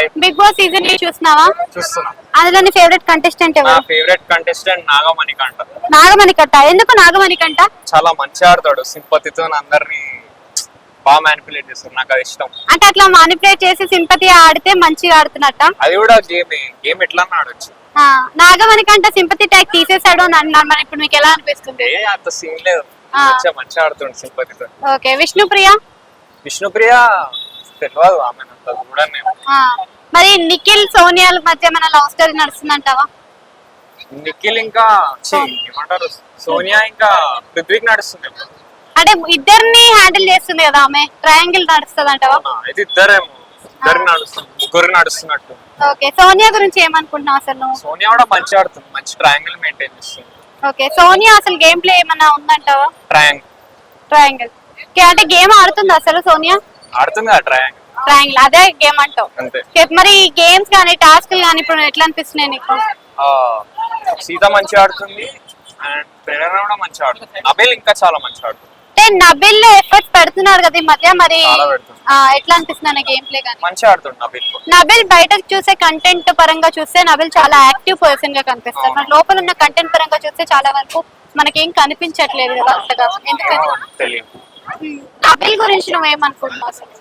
Hi big boss season చూస్తున్నావా? చూస్తున్నా. అందులో నీ ఫేవరెట్ కంటెస్టెంట్ నా ఎవరు ఫేవరెట్ కంటెస్టెంట్ నాగమణి కంట నాగమణి కట్ట ఎందుకు నాగమణి కంట చాలా మంచి ఆడతాడు. సింపతితో అందరినీ బాగా మ్యానిపులేట్ చేస్తాడు. నాకు అది ఇష్టం. అంటే అట్లా మానిపులేట్ చేసి సింపతి ఆడితే మంచిగా ఆడుతున్నట్ట? అది కూడా గేమ్. గేమ్ ఎట్లా ఆడొచ్చు. ఆ, నాగమణి కంట సింపతి ట్యాగ్ తీసేశాడు అని అంటున్నారు మరి ఇప్పుడు మీకు ఎలా అనిపిస్తుంది? ఏ అంత సీన్ లేదు. ఆ. మంచిగా మంచిగా ఆడుతుండు సింపతితో. ఓకే. విష్ణుప్రియ? విష్ణుప్రియ తెలియదు ఆమె అంత చూడండి నేను. ఆ, మరి నిఖిల్ సోనియాల మధ్య మన లవ్ స్టోరీ నడుస్తుందంటావా? నిఖిల్ ఇంకా ఛీ, ఏమంటారు? సోనియా ఇంకా పృథ్వీకి నడుస్తుంది. అంటే ఇద్దరిని హ్యాండిల్ చేస్తుంది కదా ఆమె? ట్రయాంగిల్ నడుస్తుంది అంటావా అవునా? ఇది ఇద్దరేమో. ఇద్దరు నడుస్తుంది ముగ్గురు నడుస్తున్నట్టు. ఓకే సోనియా గురించి ఏమనుకుంటున్నావు అసలు నువ్వు? సోనియా కూడా మంచిగా ఆడుతుంది మంచి ట్రయాంగిల్ మెయింటైన్ చేస్తుంది. ఓకే సోనియా అసలు గేమ్ ప్లే ఏమన్నా ఉందంటావా? ట్రయాంగిల్ ట్రయాంగిల్ ఓకే అంటే గేమ్ ఆడుతుంది అసలు సోనియా? ఆడుతుంది కదా ట్రయాంగిల్ ట్రయాంగిల్ అదే గేమ్ అంటావు. అంతే. మరి గేమ్స్ కానీ టాస్క్లు కానీ ఇప్పుడు ఎట్లా అనిపిస్తున్నాయి నీకు? ఆ, సీత మంచిగా ఆడుతుంది అండ్ ప్రేరణ కూడా మంచిగా ఆడుతుంది. నబేల్ ఇంకా చాలా మంచిగా ఆడుతుంది. అంటే నబిల్ ఎఫర్ట్స్ కదా ఈ మధ్య మరి చాలా పెడుతుంది. ఆ, ఎట్లా అనిపిస్తుంది గేమ్ ప్లే కానీ మంచిగా ఆడుతుంది నబేల్. నబిల్ బయటకు చూసే కంటెంట్ పరంగా చూస్తే నబిల్ చాలా యాక్టివ్ పర్సన్గా కనిపిస్తారు మన లోపల ఉన్న కంటెంట్ పరంగా చూస్తే చాలా వరకు మనకేం కనిపించట్లేదు కదా అంతగా. ఎందుకని? తెలియదు. నబిల్ గురించి నువ్వేమనుకుంటున్నావు అసలు?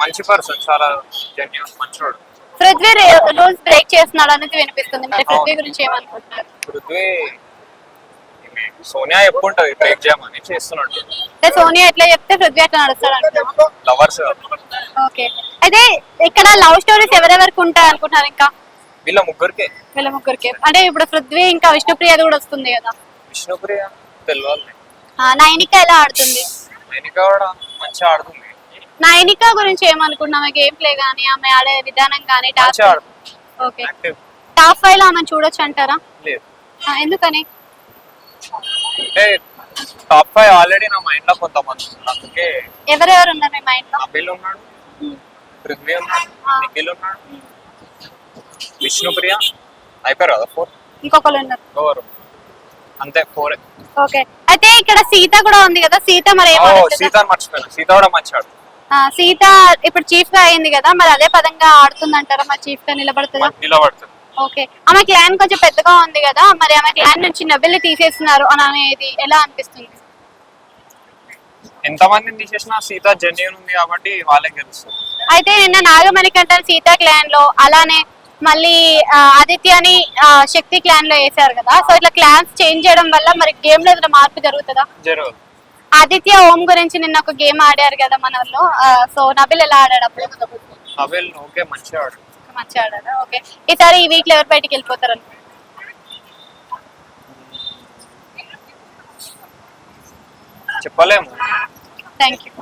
మంచి పర్సన్ చాలా జెన్యున్ మంచోడు. పృథ్వీ రూల్స్ బ్రేక్ చేస్తున్నాడు అనేది వినిపిస్తుంది. మరి పృథ్వీ గురించి ఏమనుకుంటున్నారు? పృథ్వీ సోనియా ఎప్పుడు ఉంటది బ్రేక్ చేయమని చేస్తున్నాడు. అంటే సోనియా ఎట్లా చెప్తే పృథ్వీ అట్లా నడుస్తాడు అంటున్నావా లవర్స్ ఓకే. అయితే ఇక్కడ లవ్ స్టోరీస్ ఎవరెవరికి ఉంటాయి అనుకుంటున్నారు ఇంకా? వీళ్ళ ముగ్గురికి. వీళ్ళ ముగ్గురికి. అంటే ఇప్పుడు పృథ్వీ ఇంకా విష్ణుప్రియది కూడా వస్తుంది కదా. విష్ణుప్రియ తెలియాలి ఆ, నైనిక ఎలా ఆడుతుంది? నైనిక కూడా మంచిగా ఆడుతుంది. నైనిక గురించి ఏమనుకుంటున్నాం గేమ్ ప్లే గానీ ఆమె ఆడే విధానం గానీ టాప్ ఓకే టాప్ ఫైవ్లో ఆమె చూడొచ్చు అంటారా ఎందుకని? టాప్ ఫైవ్ ఆల్రెడీ నా మైండ్లో కొంతమంది అందుకే ఎవరెవరు ఉన్నారు మీ మైండ్లో? నబిల్ ఉన్నాడు. పృథ్వీ ఉన్నాడు. నిఖిల్ ఉన్నాడు. విష్ణుప్రియ. అయిపోయారు కదా ఫోర్ ఇంకొకరు ఉన్నారు. ఎవరు? అంతే ఫోర్ ఓకే అయితే ఇక్కడ సీత కూడా ఉంది కదా. సీత మరి? సీత మర్చిపోయాను. సీత కూడా ఆ, సీత ఇప్పుడు చీఫ్గా అయింది కదా మరి అదే పదంగా ఆడుతుంది అంటారా మరి చీఫ్గా నిలబడుతుందా నిలబడుతుంది ఓకే. ఆమె క్లాన్ కొంచెం పెద్దగా ఉంది కదా మరి ఆమె క్లాన్ నుంచి నబిల్ని తీసేస్తున్నారు అని అనేది ఎలా అనిపిస్తుంది? ఎంతమందిని తీసేసినా సీత జెన్యున్ ఉంది కాబట్టి వాళ్ళే అయితే నిన్న నాగమణి కంటే సీత క్లాన్లో అలానే మళ్ళీ ఆదిత్యని శక్తి క్లాన్లో వేసారు కదా. సో ఇట్లా క్లాన్స్ చేంజ్ చేయడం వల్ల మరి గేమ్లో ఏదైనా మార్పు జరుగుతుందా? జరగదు. ఆదిత్య ఓం గురించి నిన్న ఒక గేమ్ ఆడారు కదా మనలో. సో నబిల్ ఎలా ఆడాడు అప్పుడు? నబిల్ ఓకే మంచిగా ఆడు. మంచిగా ఆడారు ఓకే. ఈసారి ఈ వీక్లో ఎవరు బయటికి వెళ్ళిపోతారు చెప్పలేము. Thank you